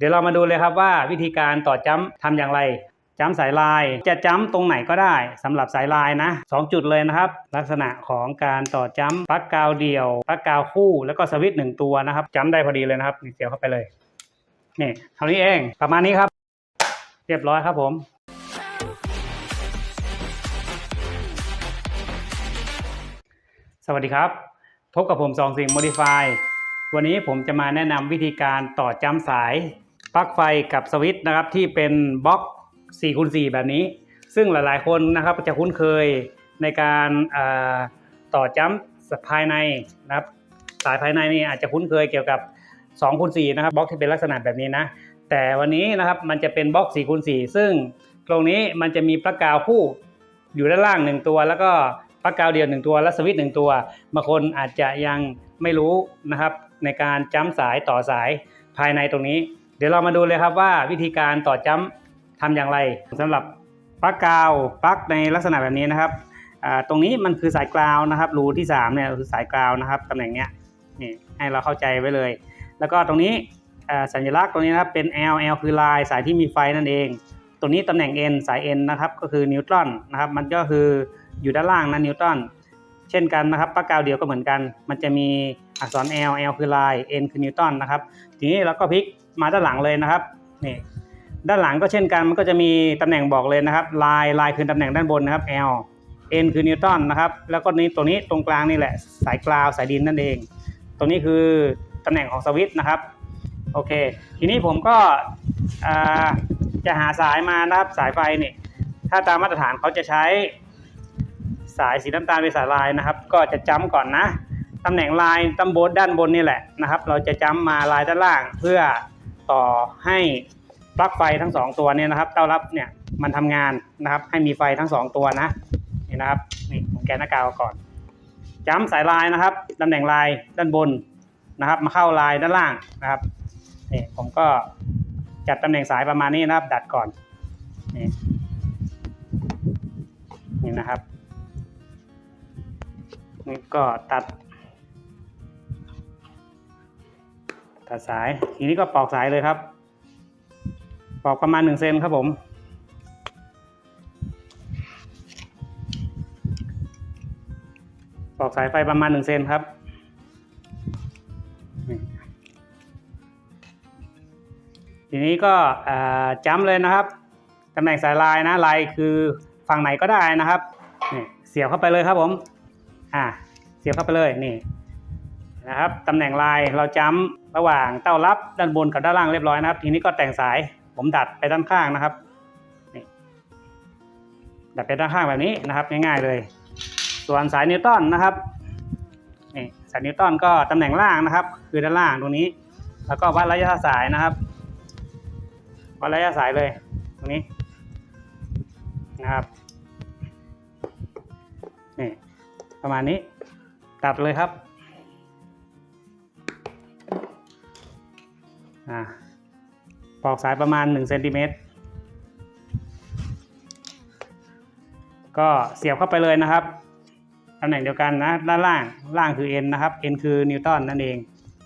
เดี๋ยวเรามาดูเลยครับว่าวิธีการต่อจ้ำทำอย่างไรจ้ำสายลายจะจ้ำตรงไหนก็ได้สำหรับสายลายนะสองจุดเลยนะครับ ลักษณะของการต่อจ้ำปลั๊กกาวเดี่ยวปลั๊กกาวคู่ แล้วก็สวิตช์หนึ่งตัวนะครับจ้ำได้พอดีเลยนะครับดีเสียบเข้าไปเลยนี่เท่านี้เองประมาณนี้ครับ เรียบร้อยครับผมสวัสดีครับ พบกับผมสองสิ่ง Modify วันนี้ผมจะมาแนะนำวิธีการต่อจ้ำสาย ปลั๊กไฟกับสวิตช์นะครับที่เป็นบล็อก4คูณ4แบบนี้ ซึ่งหลายๆคนนะครับจะคุ้นเคยในการเอ่อต่อจ้ำภายในนะครับสายภายในนี่อาจจะคุ้นเคยเกี่ยวกับ2คูณ4นะครับบล็อกที่เป็นลักษณะแบบนี้นะ แต่วันนี้นะครับมันจะเป็นบล็อก4คูณ4ซึ่งตรงนี้มันจะมีปลั๊กกาวคู่อยู่ด้านล่าง 1 ตัว แล้วก็ปลั๊กกาวเดียว 1 ตัว และสวิตช์1ตัวบางคนอาจจะยังไม่รู้นะครับในการจ้ำสายต่อสายภายในตรงนี้ เดี๋ยวเรามาดูเลยครับว่าวิธีการต่อจ้ำทำอย่างไรสำหรับปลั๊กกาวปลั๊กในลักษณะแบบนี้นะครับตรงนี้มันคือสายกราวนะครับรูที่3เนี่ยคือสายกราวนะครับตำแหน่งเนี้ยนี่ให้เราเข้าใจไว้เลย แล้วก็ตรงนี้สัญลักษณ์ตรงนี้นะครับเป็น L L คือลายสายที่มีไฟนั่นเองตรงนี้ตำแหน่ง N สาย N นะครับก็คือนิวตรอนนะครับมันก็คืออยู่ด้านล่างนะนิวตรอนเช่นกันนะครับปลั๊กกาวเดียวก็เหมือนกัน มันจะมีอักษร L L คือลาย N คือนิวตันนะครับทีนี้เราก็พลิก มาด้านหลังเลยนะครับนี่ด้านหลังก็เช่นกันมันก็จะมีตำแหน่งบอกเลยนะครับลายลายคือตำแหน่งด้านบนนะครับ L N คือนิวตันนะครับแล้วก็นี้ตรงนี้ตรงกลางนี่แหละสายกราวสายดินนั่นเอง ตรงนี้คือตำแหน่งของสวิตช์นะครับโอเค ทีนี้ผมก็จะหาสายมานะครับสายไฟนี่ถ้าตามมาตรฐานเขาจะใช้สายสีน้ำตาลเป็นสายลายนะครับ ก็จะจ้ำก่อนนะตำแหน่งลายตำบนด้านบนนี่แหละนะครับ เราจะจ้ำมาลายด้านล่างเพื่อ ต่อให้ปลั๊กไฟทั้งสองตัวเนี่ยนะครับ เต้ารับเนี่ยมันทำงานนะครับ ให้มีไฟทั้งสองตัวนะนี่นะครับนี่ผมแกหน้ากาวก่อนจ้ำสายลายนะครับตำแหน่งลายด้านบนนะครับ มาเข้าลายด้านล่างนะครับนี่ผมก็จัดตำแหน่งสายประมาณนี้นะครับ ดัดก่อนนี่นี่นะครับนี่ก็ตัด ตัดสาย ทีนี้ก็ปอกสายเลยครับ ปอกประมาณหนึ่งเซนครับผม ปอกสายไฟประมาณหนึ่งเซนครับทีนี้ก็จ้ำเลยนะครับตำแหน่งสายลายนะลายคือฝั่งไหนก็ได้นะครับนี่เสียบเข้าไปเลยครับผมอ่าเสียบเข้าไปเลยนี่นะครับตำแหน่งลายเราจ้ำ ระหว่างเต้ารับด้านบนกับด้านล่างเรียบร้อยนะครับ ทีนี้ก็แต่งสายผมดัดไปด้านข้างนะครับนี่ดัดไปด้านข้างแบบนี้นะครับ ง่ายๆเลย ส่วนสายนิวตันนะครับนี่สายนิวตันก็ตำแหน่งล่างนะครับ คือด้านล่างตรงนี้ แล้วก็วัดระยะสายนะครับวัดระยะสายเลย ตรงนี้นะครับนี่ประมาณนี้ตัดเลยครับ อ่าปอกสายประมาณ1เซนติเมตรก็เสียบเข้าไปเลยนะครับตำแหน่งเดียวกันนะด้านล่างล่างคือ N นะครับ N คือนิวตันนั่นเอง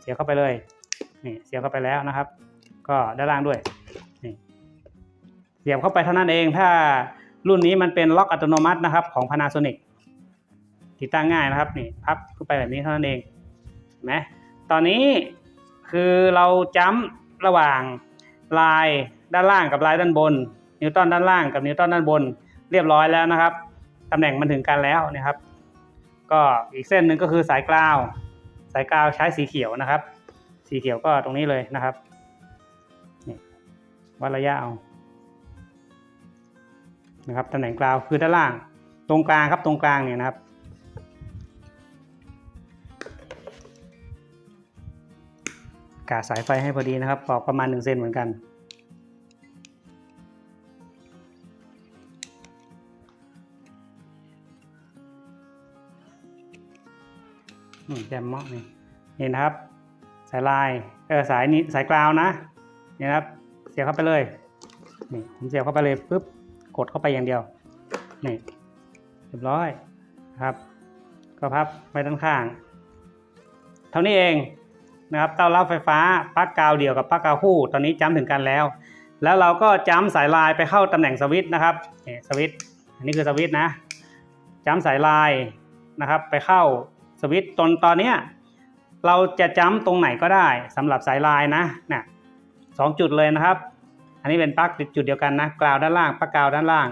เสียบเข้าไปเลยนี่เสียบเข้าไปแล้วนะครับ ก็ด้านล่างด้วยเสียบเข้าไปเท่านั้นเองถ้ารุ่นนี้มันเป็นล็อกอัตโนมัตินะครับของ Panasonic ติดตั้งง่ายนะครับนี่พับเข้าไปแบบนี้เท่านั้นเองเห็นไหมตอนนี้ คือเราจ้ำระหว่างลายด้านล่างกับลายด้านบน นิวตันด้านล่างกับนิวตันด้านบน เรียบร้อยแล้วนะครับตำแหน่งมันถึงกันแล้วนะครับ ก็อีกเส้นหนึ่งก็คือสายกราว สายกราวใช้สีเขียวนะครับ สีเขียวก็ตรงนี้เลยนะครับนี่วัดระยะเอานะครับตำแหน่งกราวคือด้านล่าง ตรงกลางครับตรงกลางเนี่ยนะครับ กาสายไฟให้พอดีนะครับปอกประมาณ1เซนเหมือนกันแจมเมาะนี่นี่นะครับ สายลายเออสายนี้สายกราวนะนี่นะครับ เสียบเข้าไปเลยนี่ผมเสียบเข้าไปเลยปุ๊บกดเข้าไปอย่างเดียวนี่เรียบร้อยครับ ก็พับไปด้านข้าง เท่านี้เอง นะครับเต้ารับไฟฟ้าปลั๊กกาวเดี่ยวกับปลั๊กกาวคู่ ตอนนี้จ้ำถึงกันแล้ว แล้วเราก็จ้ำสายลายไปเข้าตำแหน่งสวิตช์นะครับนี่สวิตช์อันนี้คือสวิตช์นะจ้ำสายลายนะครับ ไปเข้าสวิตช์ตอนตอนนี้เราจะจ้ำตรงไหนก็ได้สำหรับสายลายนะเนี่ยสองจุดเลยนะครับ อันนี้เป็นปลั๊กจุดเดียวกันนะกาวด้านล่างปลั๊กกาวด้านล่าง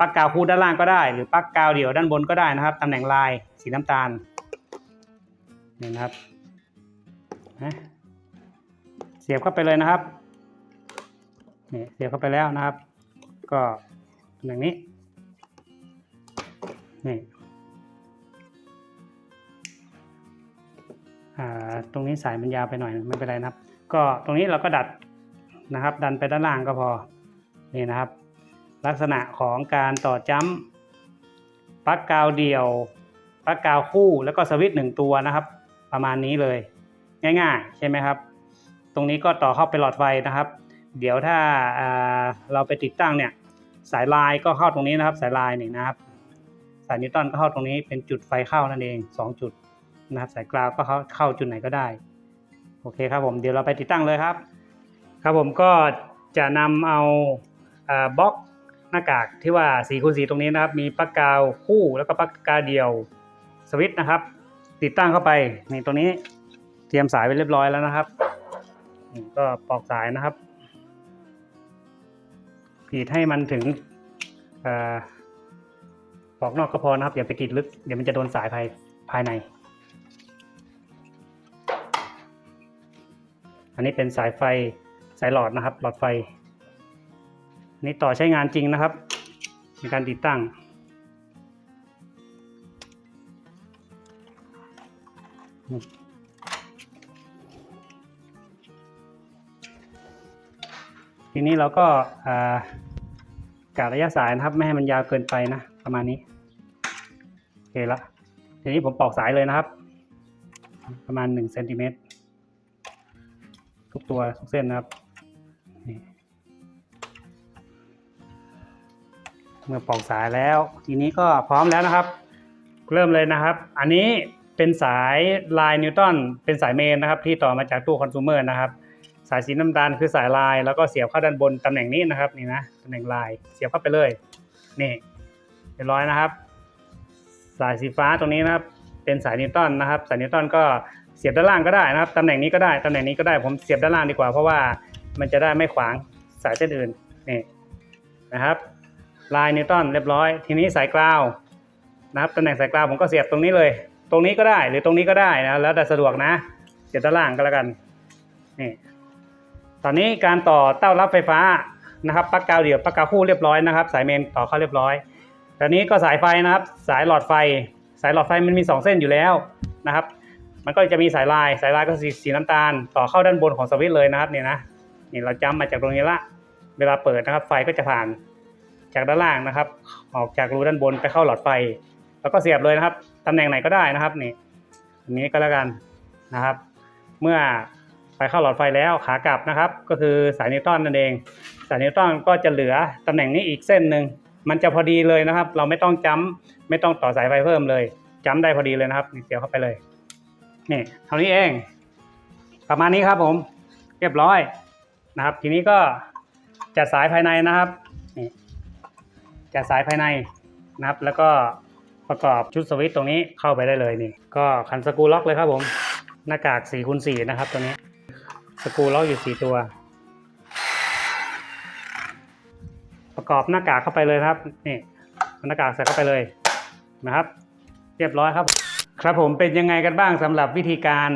ปลั๊กกาวคู่ด้านล่างก็ได้ หรือปลั๊กกาวเดี่ยวด้านบนก็ได้นะครับตำแหน่งลายสีน้ำตาลนี่นะครับ นะเสียบเข้าไปเลยนะครับนี่เสียบเข้าไปแล้วนะครับ ก็ตำแหน่งนี้นี่ตรงนี้สายมันยาวไปหน่อยไม่เป็นไรนะครับ ก็ตรงนี้เราก็ดัดนะครับ ดันไปด้านล่างก็พอนี่นะครับ ลักษณะของการต่อจ้ำปลั๊กกาวเดี่ยวปลั๊กกาวคู่แล้วก็สวิตช์หนึ่งตัวนะครับ ประมาณนี้เลย ง่ายๆ ใช่ไหมครับ ตรงนี้ก็ต่อเข้าไปหลอดไฟนะครับ เดี๋ยวถ้าเราไปติดตั้งเนี่ยสายลายก็เข้าตรงนี้นะครับ สายลายนี่นะครับสายนิวตันก็เข้าตรงนี้เป็นจุดไฟเข้านั่นเองสองจุดนะครับสายกราวก็เข้าเข้าจุดไหนก็ได้โอเคครับผมเดี๋ยวเราไปติดตั้งเลยครับ ครับผมก็จะนำเอาบล็อกหน้ากากที่ว่า4คูณ4ตรงนี้นะครับ มีปลั๊กกาวคู่แล้วก็ปลั๊กกาเดียวสวิตช์นะครับ ติดตั้งเข้าไปในตรงนี้ เตรียมสายไว้เรียบร้อยแล้วนะครับ ก็ปอกสายนะครับผีดให้มันถึงเอ่อปอกนอกก็พอนะครับอย่าไปกรีดลึกเดี๋ยวมันจะโดนสายภายภายใน อันนี้เป็นสายไฟสายหลอดนะครับ หลอดไฟนนี้ต่อใช้งานจริงนะครับ ในการติดตั้ง ทีนี้เราก็อ่ากระยะสายนะครับ ไม่ให้มันยาวเกินไปนะ ประมาณนี้โอเคละทีนี้ผมปอกสายเลยนะครับ ประมาณ1เซนติเมตรทุกตัวทุกเส้นนะครับเมื่อปอกสายแล้ว ทีนี้ก็พร้อมแล้วนะครับ เริ่มเลยนะครับ อันนี้เป็นสายลายนิวตันเป็นสายเมนนะครับ ที่ต่อมาจากตู้คอน sumer นะครับ สายสีน้ำตาลคือสายลาย แล้วก็เสียบเข้าด้านบนตำแหน่งนี้นะครับนี่นะตำแหน่งลายเสียบเข้าไปเลยนี่เรียบร้อยนะครับ สายสีฟ้าตรงนี้นะครับ เป็นสายนิวตันนะครับ สายนิวตันก็เสียบด้านล่างก็ได้นะครับตำแหน่งนี้ก็ได้ตำแหน่งนี้ก็ได้ผมเสียบด้านล่างดีกว่า เพราะว่ามันจะได้ไม่ขวางสายเส้นอื่นนี่นะครับลายนิวตันเรียบร้อย ทีนี้สายกราวนะครับตำแหน่งสายกราวผมก็เสียบตรงนี้เลย ตรงนี้ก็ได้หรือตรงนี้ก็ได้นะแล้วแต่สะดวกนะ เสียบด้านล่างก็แล้วกันนี่ ตอนนี้การต่อเต้ารับไฟฟ้านะครับปลั๊กกาวเดี่ยวปลั๊กกาวคู่เรียบร้อยนะครับ สายเมนต่อเข้าเรียบร้อย ตอนนี้ก็สายไฟนะครับ สายหลอดไฟ สายหลอดไฟมันมี 2 เส้นอยู่แล้วนะครับ มันก็จะมีสายลาย สายลายก็สีสีน้ำตาล ต่อเข้าด้านบนของสวิตช์เลยนะครับเนี่ยนะนี่เราจ้ำมาจากตรงนี้ละ เวลาเปิดนะครับ ไฟก็จะผ่านจากด้านล่างนะครับ ออกจากรูด้านบนไปเข้าหลอดไฟ แล้วก็เสียบเลยนะครับตำแหน่งไหนก็ได้นะครับนี่อันนี้ก็แล้วกันนะครับ เมื่อ ไฟเข้าหลอดไฟแล้วขากลับนะครับ ก็คือสายนิวตันนั่นเอง สายนิวตันก็จะเหลือตำแหน่งนี้อีกเส้นหนึ่งมันจะพอดีเลยนะครับ เราไม่ต้องจ้ำไม่ต้องต่อสายไฟเพิ่มเลยจ้ำได้พอดีเลยนะครับเสียบเข้าไปเลยนี่เท่านี้เอง ประมาณนี้ครับผม เรียบร้อยนะครับ ทีนี้ก็จัดสายภายในนะครับนี่จัดสายภายในนะครับ แล้วก็ประกอบชุดสวิตช์ตรงนี้เข้าไปได้เลยนี่ ก็ขันสกูล็อกเลยครับผมหน้ากาก4คูณ4นะครับตัวนี้ กรูล็อกอยู่4ตัว ประกอบหน้ากากเข้าไปเลยครับนี่หน้ากากใส่เข้าไปเลยนะครับ เรียบร้อยครับ ครับผมเป็นยังไงกันบ้างสำหรับวิธีการ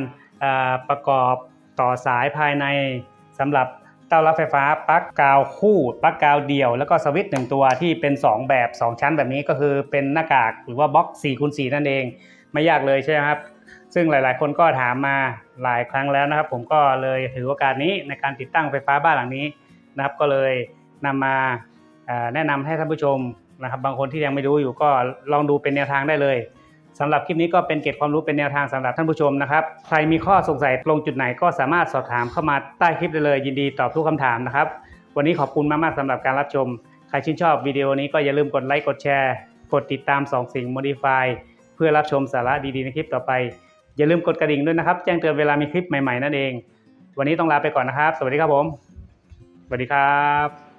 ประกอบต่อสายภายในสำหรับเต้ารับไฟฟ้าปลั๊กกาวคู่ปลั๊กกาวเดี่ยว แล้วก็สวิตช์หนึ่งตัวที่เป็น 2 แบบ 2 ชั้นแบบนี้ก็คือเป็นหน้ากากหรือว่าบล็อก4คูณ4นั่นเอง ไม่ยากเลยใช่ไหมครับ ซึ่งหลายๆ คนก็ถามมา หลายครั้งแล้วนะครับ ผมก็เลยถือโอกาสนี้ในการติดตั้งไฟฟ้าบ้านหลังนี้นะครับ ก็เลยนำมาแนะนำให้ท่านผู้ชมนะครับ บางคนที่ยังไม่รู้อยู่ก็ลองดูเป็นแนวทางได้เลยสำหรับคลิปนี้ก็เป็นเกร็ดความรู้เป็นแนวทางสำหรับท่านผู้ชมนะครับ ใครมีข้อสงสัยตรงจุดไหนก็สามารถสอบถามเข้ามาใต้คลิปได้เลย ยินดีตอบทุกคำถามนะครับ วันนี้ขอบคุณมากๆสำหรับการรับชม ใครชื่นชอบวิดีโอนี้ก็อย่าลืมกดไลค์กดแชร์กดติดตามสองสิ่ง Modify เพื่อรับชมสาระดีๆในคลิปต่อไป อย่าลืมกดกระดิ่งด้วยนะครับ แจ้งเตือนเวลามีคลิปใหม่ๆนั่นเอง วันนี้ต้องลาไปก่อนนะครับ สวัสดีครับผม สวัสดีครับ